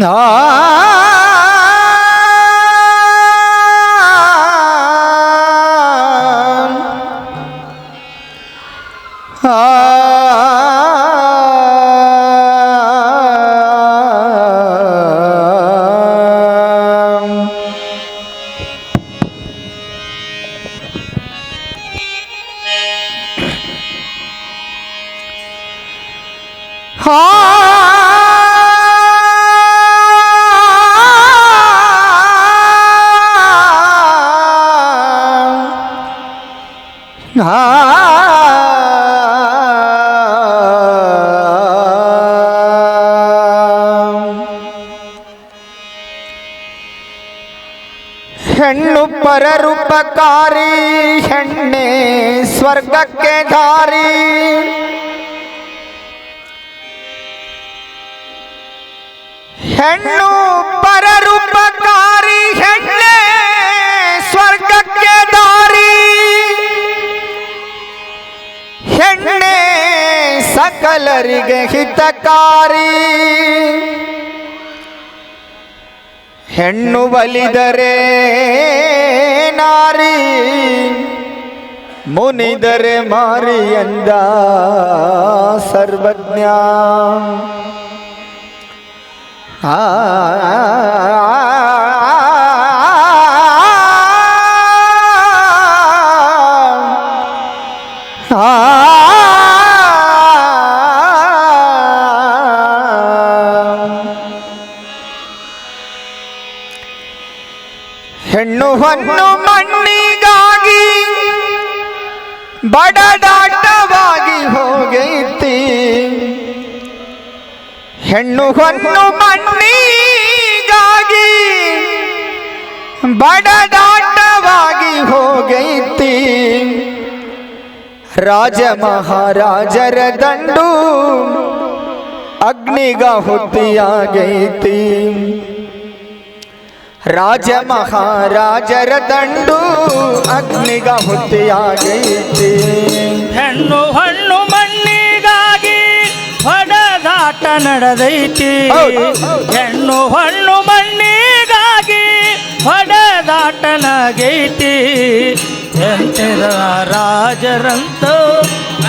Oh! ಹೆಣ್ಣು ಪರರೂಪಕಾರಿ ಹೆಣ್ಣೆ ಸ್ವರ್ಗಕ್ಕೆ ದಾರಿ ಹೆಣ್ಣು ಪರರೂಪಕಾರಿ ಹೆಣ್ಣೆ ಸ್ವರ್ಗಕ್ಕೆ ದಾರಿ ಹೆಣ್ಣೆ ಸಕಲರಿಗೆ ಹಿತಕಾರಿ. ಹೆಣ್ಣು ಬಲಿದರೆ ನಾರಿ ಮುನಿದರೆ ಮಾರಿ ಎಂದ ಸರ್ವಜ್ಞ. ಆ ಹೆಣ್ಣು ಹೊನ್ನು ಮಣ್ಣಿಗಾಗಿ ಬಡದಾಟವಾಗಿ ಹೋಗೈತಿ ಹೆಣ್ಣು ಹೊನ್ನು ಮಣ್ಣಿಗಾಗಿ ಬಡದಾಟವಾಗಿ ಹೋಗೈತಿ ರಾಜ ಮಹಾರಾಜರ ದಂಡು ಅಗ್ನಿಗಾಹುತಿಯಾಗೈತಿ ರಾಜ ಮಹಾರಾಜರ ದಂಡು ಅಗ್ನಿಗಾಹುತಿಯಾಗೈತಿ ಹೆಣ್ಣು ಹಣ್ಣು ಮಣ್ಣಿಗಾಗಿ ಹೊಡೆದಾಟ ನಡೆದೈತಿ. ಹೆಣ್ಣು ಹಣ್ಣು ಮಣ್ಣಿಗಾಗಿ ಹೊಡೆದಾಟ ನಗೈತಿ. ಎಂತೆರ ರಾಜರಂತೂ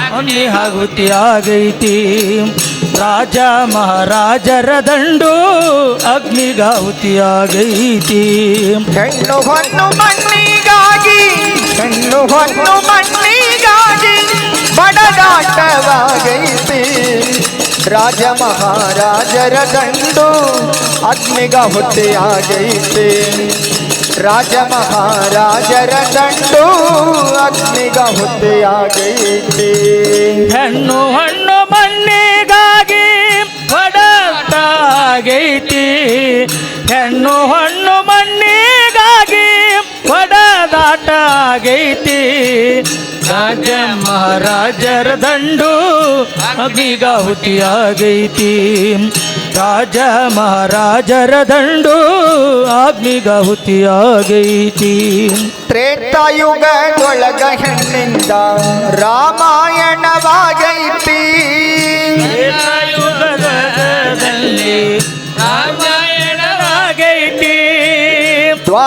ಅಗ್ನಿ ಆಗುತಿ ಆಗೈತಿ ರಾಜ ಮಹಾರಾಜರ ದಂಡು ಅಗ್ನಿಗಾಹುತಿ ಆಗೈತಿ ಹೆಣ್ಣು ಹೊನ್ನು ಮಣ್ಣಿಗಾಗಿ ಹೆಣ್ಣು ಹೊನ್ನು ಮಣ್ಣಿಗಾಗಿ ಬಡದಾಟವಾಗೈತಿ ರಾಜ ಮಹಾರಾಜರ ದಂಡು ಅಗ್ನಿಗಾಹುತಿಯಾಗೈತಿ ರಾಜ ಮಹಾರಾಜರ ದಂಡು ಅಗ್ನಿಗಾಹುತಿಯಾಗೈತಿ ಹೆಣ್ಣು ಹಣ್ಣು ಹೊಡೆದಾಗೈತಿ ಹೆಣ್ಣು ಹಣ್ಣು ಮಣ್ಣಿಗಾಗಿ ಹೊಡೆದಾಟ ಆಗೈತಿ. ರಾಜ ಮಹಾರಾಜರ ದಂಡು ಅಗ್ನಿಗಾಹುತಿ ಆಗೈತಿ. ರಾಜ ಮಹಾರಾಜರ ದಂಡು ಅಗ್ನಿಗಾಹುತಿ ಆಗೈತಿ. ತ್ರೇತಾಯುಗದೊಳಗ ಹೆಣ್ಣಿಂದ ರಾಮಾಯಣವಾಗೈತಿ.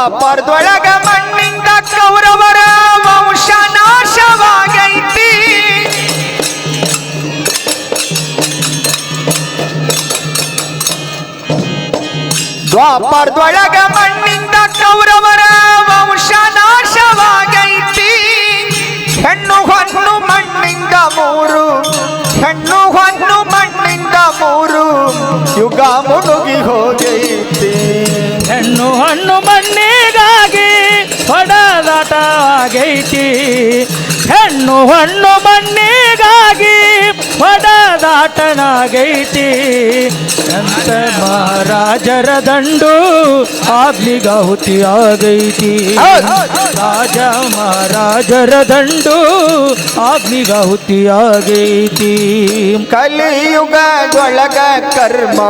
ದ್ವಾಪರದೊಳಗ ಮಣ್ಣಿಂದ ಕೌರವರ ವಂಶ ನಾಶವಾಗೈತಿ. ದ್ವಾಪರದೊಳಗ ಮಣ್ಣಿಂದ ಕೌರವರ ವಂಶ ನಾಶವಾಗೈತಿ. ಹೆಣ್ಣು ಹಣ್ಣು ಮಣ್ಣಿಂದ ಮೂರು ಹೆಣ್ಣು ಹಣ್ಣು ಮಣ್ಣಿಂದ ಮೂರು ಯುಗ ಮುಳುಗಿ ಹೋಗೈತಿ. ಹೆಣ್ಣು ಹಣ್ಣು ಮಣ್ಣಿಗಾಗಿ ಹೊಡದಾಟವಾಗೈತಿ ಹೆಣ್ಣು ಹಣ್ಣು ಮಣ್ಣಿಗಾಗಿ ಹೊಡೆದಾಟನಾಗೈತಿ ಅಂತ ಮಹಾರಾಜರ ದಂಡು ಆಗ್ಲಿಗಾಹುತಿ ಆಗೈತಿ. ರಾಜ ಮಹಾರಾಜರ ದಂಡು ಆಗ್ಲಿಗಾಹುತಿ ಆಗೈತಿ. ಕಲಿಯುಗದೊಳಗ ಕರ್ಮ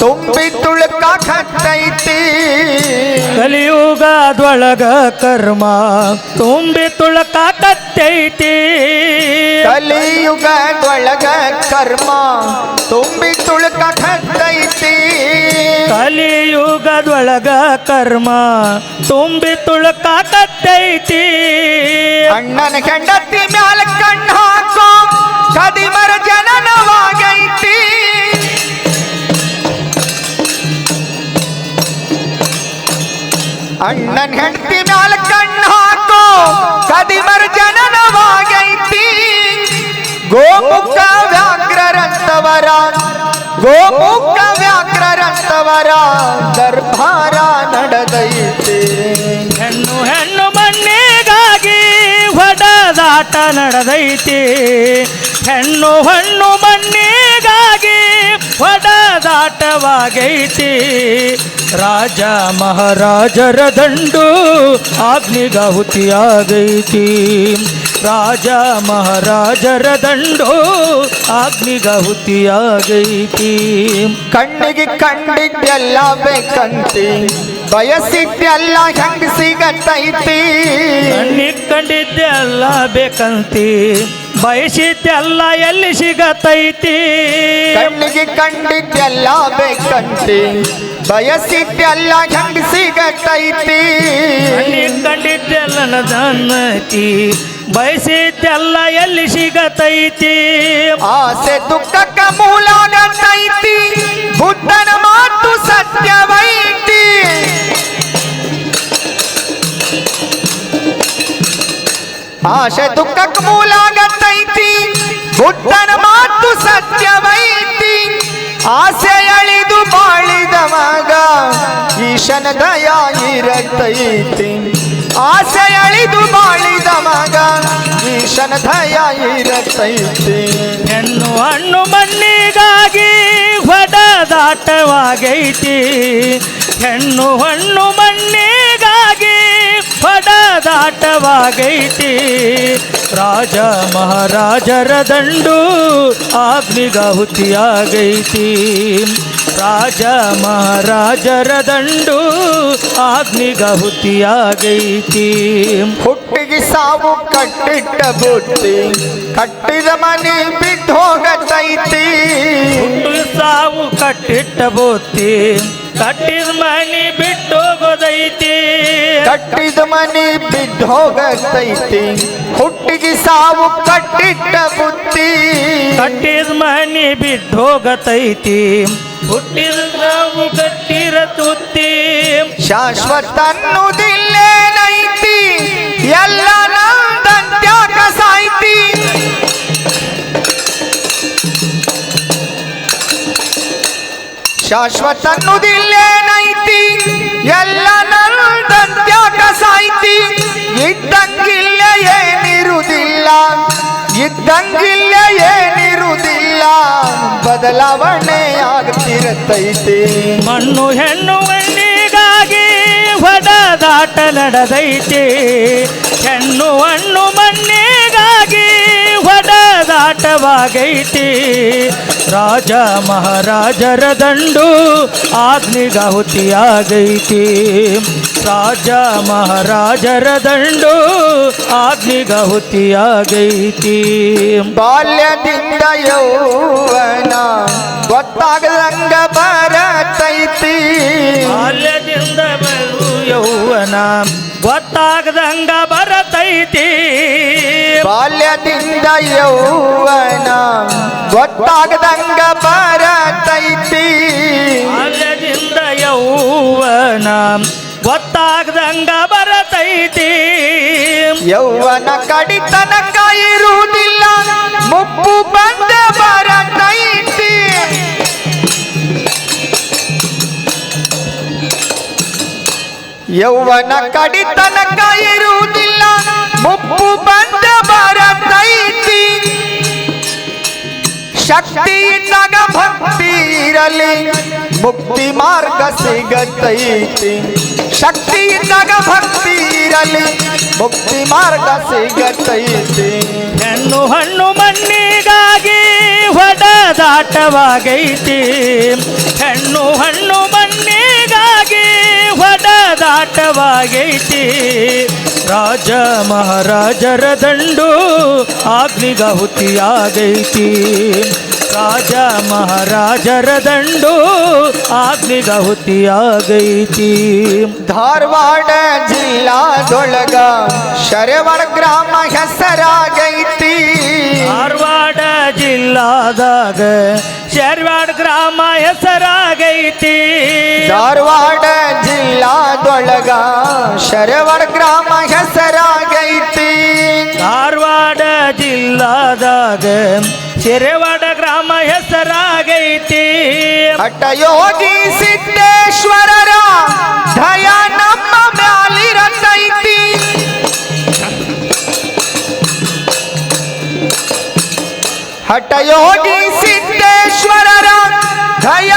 ತುಂಬಿ ತುಳುಕ ಕಟ್ಟೈತಿ ಕಲಿಯುಗದೊಳಗ ಕರ್ಮ ತುಂಬಿ ತುಳುಕ ಕಟ್ಟೈತಿ ಕಲಿಯುಗದೊಳಗ ಕರ್ಮ ತುಂಬಿ ತುಳುಕ ಕಟ್ಟೈತಿ ಕಲಿಯುಗದೊಳಗ ಕರ್ಮ ತುಂಬಿ ತುಳುಕಾಕತ್ತೈತಿ ಅಣ್ಣನ ಹೆಂಡತಿ ಮ್ಯಾಲ ಕಣ್ಣು ಹಾಕೋ ಕದಿಮರ ಜನನವಾಗೈತಿ. ಅಣ್ಣನ ಹೆಂಡತಿ ಮ್ಯಾಲ ಕಣ್ಣು ಹಾಕೋ ಕದಿಮರ ಜನನವಾಗೈತಿ ಗೋಮುಖ ವ್ಯಾಘ್ರರಂತವರ ಗೋಮುಖ ವ್ಯಾಘ್ರರಂತವರ ದರ್ಬಾರ ನಡೆದೈತಿ. ಹೆಣ್ಣು ಹೆಣ್ಣು ಮಣ್ಣಿಗಾಗಿ ಹೊಡೆದಾಟ ನಡೆದೈತಿ. ಹೆಣ್ಣು ಹಣ್ಣು ಮಣ್ಣಿಗಾಗಿ ಹೊಡೆದಾಟವಾಗೈತಿ. ರಾಜ ಮಹಾರಾಜರ ದಂಡು ಆಗ್ನಿಗಾಹುತಿಯಾಗೈತಿ ರಾಜ ಮಹಾರಾಜರ ದಂಡು ಆಗ್ನಿಗಾಹುತಿಯಾಗೈತಿ ಕಣ್ಣಿಗೆ ಕಂಡಿದ್ದೆಲ್ಲ ಬೇಕಂತಿ ಬಯಸಿದ್ದೆಲ್ಲ ಹೆಂಗ್ ಸಿಗತೈತಿ? ಕಣ್ಣಿಗೆ ಕಂಡಿದ್ದೆಲ್ಲ ಬೇಕಂತಿ ಬಯಸಿದ್ದೆಲ್ಲ ಎಲ್ಲಿ ಸಿಗತೈತಿ? ಕಣ್ಣಿಗೆ ಕಂಡಿದ್ದೆಲ್ಲ ಬೇಕಂತಿ ಬಯಸಿದ್ದೆಲ್ಲ ಹೆಂಗ್ ಸಿಗತೈತಿ ಕಂಡಿದ್ದೆಲ್ಲ ನನ್ನತಿ ಬಯಸಿದ್ದೆಲ್ಲ ಎಲ್ಲಿ ಸಿಗತೈತಿ? ಆಸೆ ದುಃಖಕ್ಕ ಮೂಲಾಗತೈತಿ ಬುದ್ಧನ ಮಾತು ಸತ್ಯವೈತಿ. ಆಸೆ ದುಃಖಕ್ಕೆ ಮೂಲಾಗತೈತಿ ಬುದ್ಧನ ಮಾತು ಸತ್ಯವೈತಿ. ಆಸೆ ಈಶನ ದಯ ಆಸೆ ಅಳಿದು ಬಾಳಿದ ಮಗ ಈಶನ ದಯ ಹೆಣ್ಣು ಹಣ್ಣು ಮಣ್ಣಿಗಾಗಿ ಹೊಡದಾಟವಾಗೈತಿ ಹೆಣ್ಣು ಹಣ್ಣು ಮಣ್ಣಿಗಾಗಿ ಹೊಡದಾಟವಾಗೈತಿ ರಾಜ ಮಹಾರಾಜರ ದಂಡು ಅಗ್ನಿಗಾಹುತಿಯಾಗೈತಿ ರಾಜ ಮಹಾರಾಜರ ದಂಡು ಅಗ್ನಿಗಾಹುತಿಯಾಗೈತಿ ಹುಟ್ಟಿಗೆ ಸಾವು ಕಟ್ಟಿಟ್ಟ ಬುತ್ತಿ ಕಟ್ಟಿದ ಮನೆ ಬಿಟ್ಟು ಹೋಗತೈತಿ. ಸಾವು ಕಟ್ಟಿಟ್ಟ ಬುತ್ತಿ ಕಟ್ಟಿದ ಮನೆ ಬಿಟ್ಟು ಹೋಗೋದೈತಿ. ಕಟ್ಟಿದ ಮನೆ ಬಿದ್ದು ಹೋಗತೈತಿ. ಹುಟ್ಟಿಗೆ ಸಾವು ಕಟ್ಟಿಟ್ಟ ಬುತ್ತಿ ಕಟ್ಟಿದ ಮನೆ ಬಿದ್ದೋಗತೈತಿ ಹೋಗತೈತಿ. ಹುಟ್ಟಿದ ನಾವು ಕಟ್ಟಿರ ತುತ್ತಿ ಶಾಶ್ವತ ಅನ್ನುವುದಿಲ್ಲೇನೈತಿ ಎಲ್ಲ ನಂದಂತ್ಯಾಕ ಸಾಯ್ತಿ. ಶಾಶ್ವತ ಅನ್ನುವುದಿಲ್ಲೇನೈತಿ ಎಲ್ಲ ನಂದಂತ್ಯಾಕ ಸಾಯ್ತಿ. ಇದ್ದಂಗಿಲ್ಲ ಏನಿರುವುದಿಲ್ಲ ಇದ್ದಂಗಿಲ್ಲ ಏನಿರುವುದಿಲ್ಲ ಬದಲಾವಣೆ ಆಗ್ತಿರತೈತಿ ಮಣ್ಣು ಹೆಣ್ಣು ಮಣ್ಣಿಗಾಗಿ ಹೊಡೆದಾಟ ನಡೆದೈತಿ. ಹೆಣ್ಣು ಹಣ್ಣು ಮಣ್ಣಿಗಾಗಿ ಹೊಡೆದಾಟವಾಗೈತಿ ರಾಜ ಮಹಾರಾಜರ ದಂಡು ಅಗ್ನಿಗಾಹುತಿಯಾಗೈತಿ ರಾಜ ಮಹಾರಾಜರ ದಂಡು ಅಗ್ನಿಗಾಹುತಿಯಾಗೈತಿ ಬಾಲ್ಯದಿಂದ ಯೌವನ ಗೊತ್ತಾಗದಂಗ ಬರತೈತಿ. ಬಾಲ್ಯದಿಂದ ಯೌವನ ಗೊತ್ತಾಗದಂಗ ಬರತೈತಿ. ಬಾಲ್ಯದಿಂದ ಯೌವನ ಗೊತ್ತಾಗದಂಗ ಬರತೈತಿ. ಬಾಲ್ಯದಿಂದ ಯೌವನ ಗೊತ್ತಾಗದಂಗ ಬರತೈತಿ. ಯೌವನ ಕಡಿತನಕ ಇರುವುದಿಲ್ಲ ಮುಪ್ಪು ಬಂದ ಬರತೈತಿ. ಯೌವನ ಕಡಿತನಕ ಇರುವುದಿಲ್ಲ ಮುಪ್ಪು ಬಂದ ಬರತೈತಿ. ಶಕ್ತಿ ಭಕ್ತಿ ಇರಲಿ, ಮುಕ್ತಿ ಮಾರ್ಗ ಸಿಗತೈತಿ. ಶಕ್ತಿ ಇದ್ದಾಗ ಭಕ್ತಿ ಇರಲಿ. ಭಕ್ತಿ ಮಾರ್ಗ ಸಿಗತೈತಿ. ಹೆಣ್ಣು ಹಣ್ಣು ಮಣ್ಣಿಗಾಗಿ ಹೊಡೆದಾಟವಾಗೈತಿ ಹೆಣ್ಣು ಹಣ್ಣು ಮಣ್ಣಿಗಾಗಿ ಹೊಡೆದಾಟವಾಗೈತಿ ರಾಜ ಮಹಾರಾಜರ ದಂಡು ಅಗ್ನಿಗಾಹುತಿಯಾಗೈತಿ ರಾಜ ಮಹಾರಾಜರ ದಂಡು ಆಗ್ನಿಗಾಹುತಿಯಾಗೈತಿ ಧಾರವಾಡ ಜಿಲ್ಲಾದೊಳಗ ಶರವಣ ಗ್ರಾಮ ಹೆಸರಾಗೈತಿ. ಧಾರವಾಡ ಜಿಲ್ಲಾದಾಗ ಶರವಣ ಗ್ರಾಮ ಹೆಸರಾಗೈತಿ. ಧಾರವಾಡ ಜಿಲ್ಲಾದೊಳಗ ಶರವಣ ಗ್ರಾಮ ಹೆಸರಾಗೈತಿ. ಧಾರವಾಡ ಜಿಲ್ಲಾದಾಗ ಶರವಣ ಹಠಯೋಗಿ ಸಿದ್ದೇಶ್ವರರ ದಯ ನಮ್ಮ ಮ್ಯಾಲಿರತೈತಿ ಹಠಯೋಗಿ ಸಿದ್ದೇಶ್ವರರ ದಯ